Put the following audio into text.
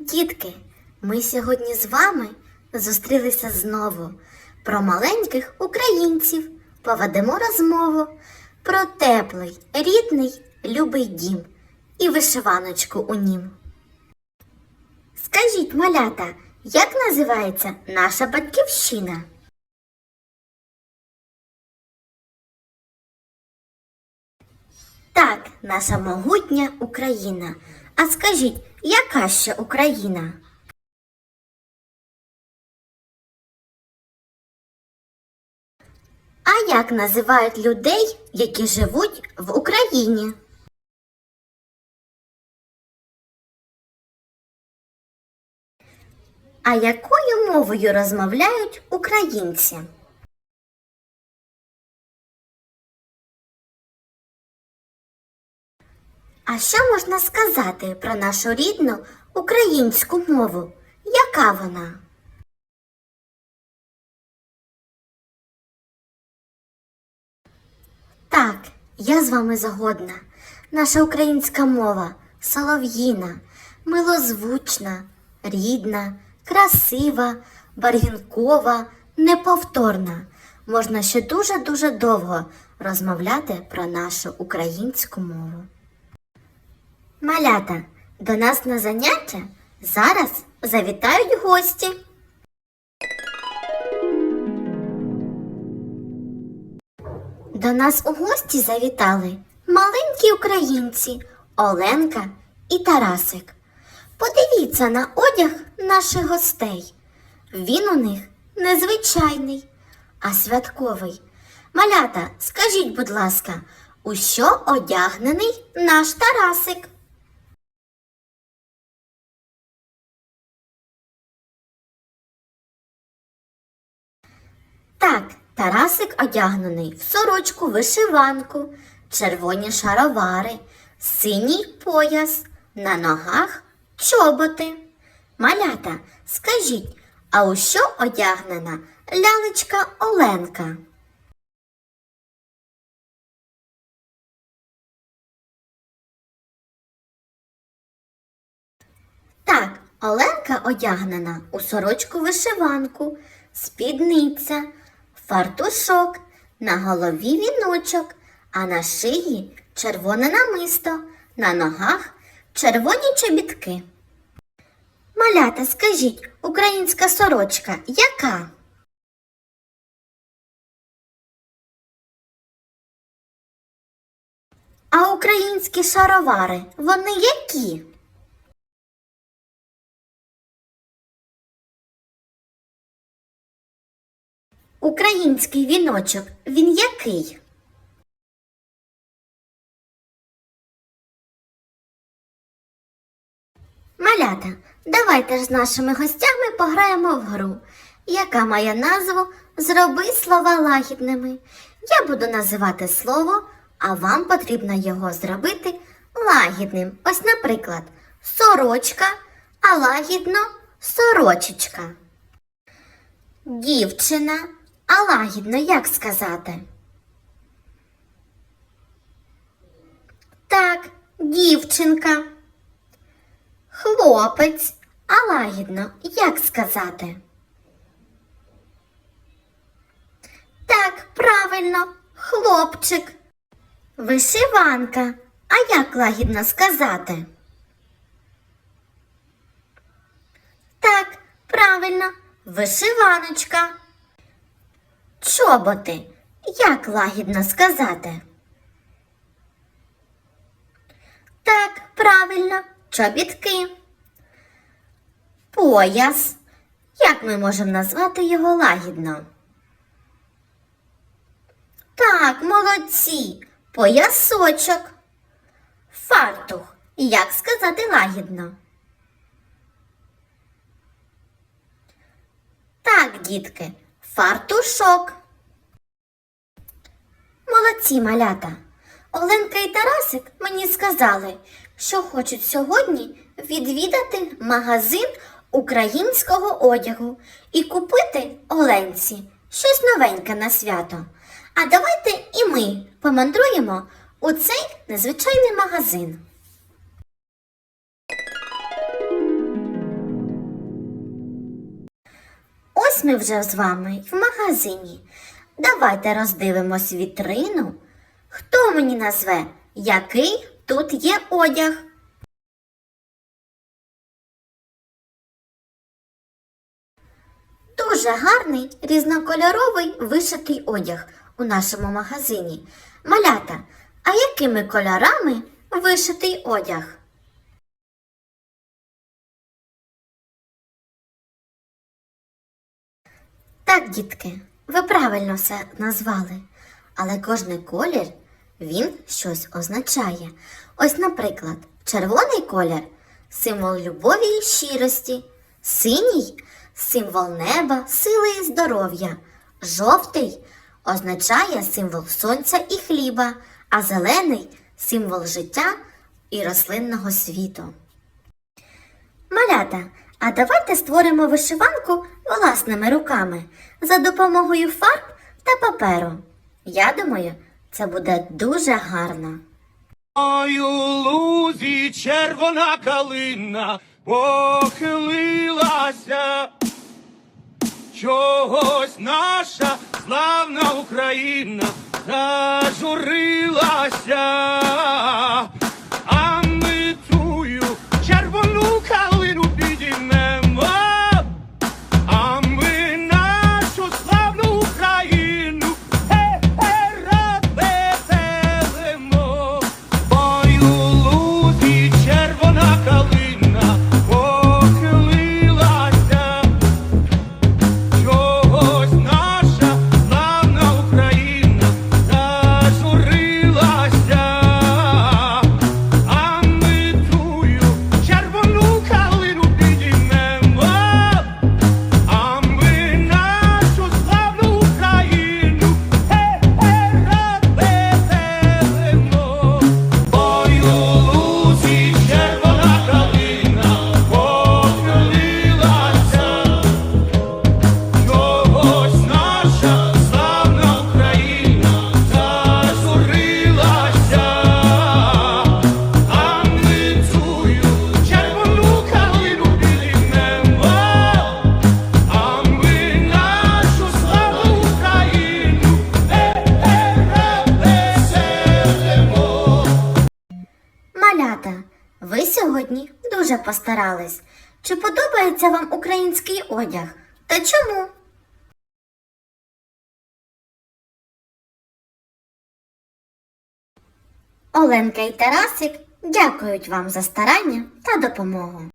Дітки, ми сьогодні з вами зустрілися знову. Про маленьких українців поведемо розмову про теплий, рідний, любий дім і вишиваночку у нім. Скажіть, малята, як називається наша батьківщина? Так, наша могутня Україна. А скажіть, яка ще Україна? А як називають людей, які живуть в Україні? А якою мовою розмовляють українці? А що можна сказати про нашу рідну українську мову? Яка вона? Так, я з вами згодна. Наша українська мова солов'їна, милозвучна, рідна, красива, барвінкова, неповторна. Можна ще дуже-дуже довго розмовляти про нашу українську мову. Малята, до нас на заняття зараз завітають гості. До нас у гості завітали маленькі українці Оленка і Тарасик. Подивіться на одяг наших гостей. Він у них незвичайний, а святковий. Малята, скажіть, будь ласка, у що одягнений наш Тарасик? Так, Тарасик одягнений в сорочку вишиванку, червоні шаровари, синій пояс, на ногах чоботи. Малята, скажіть, а у що одягнена лялечка Оленка? Так, Оленка одягнена у сорочку вишиванку, спідниця, фартушок, на голові віночок, а на шиї червоне намисто, на ногах червоні чобітки. Малята, скажіть, українська сорочка яка? А українські шаровари, вони які? Український віночок, він який? Малята, давайте ж з нашими гостями пограємо в гру, яка має назву Зроби слова лагідними. Я буду називати слово, а вам потрібно його зробити лагідним. Ось, наприклад, сорочка, а лагідно сорочечка. Дівчина, а лагідно як сказати? Так, дівчинка. Хлопець, а лагідно як сказати? Так, правильно, хлопчик. Вишиванка, а як лагідно сказати? Так, правильно, вишиваночка. Чоботи, як лагідно сказати? Так, правильно, чобітки. Пояс. Як ми можемо назвати його лагідно? Так, молодці, поясочок. Фартух. Як сказати лагідно? Так, дітки, фартушок. Молодці малята. Оленка і Тарасик мені сказали, що хочуть сьогодні відвідати магазин українського одягу і купити Оленці щось новеньке на свято. А давайте і ми помандруємо у цей незвичайний магазин. Ми вже з вами в магазині. Давайте роздивимось вітрину. Хто мені назве, який тут є одяг? Дуже гарний різнокольоровий вишитий одяг у нашому магазині. Малята, а якими кольорами вишитий одяг? Так, дітки, ви правильно все назвали, але кожний колір він щось означає. Ось, наприклад, червоний колір символ любові і щирості, синій символ неба, сили і здоров'я, жовтий означає символ сонця і хліба, а зелений символ життя і рослинного світу. Малята, а давайте створимо вишиванку власними руками за допомогою фарб та паперу. Я думаю, це буде дуже гарно. Ой, у лузі червона калина похилилася. Чогось наша славна Україна зажурилася. Постарались. Чи подобається вам український одяг? Та чому? Оленка і Тарасик дякують вам за старання та допомогу.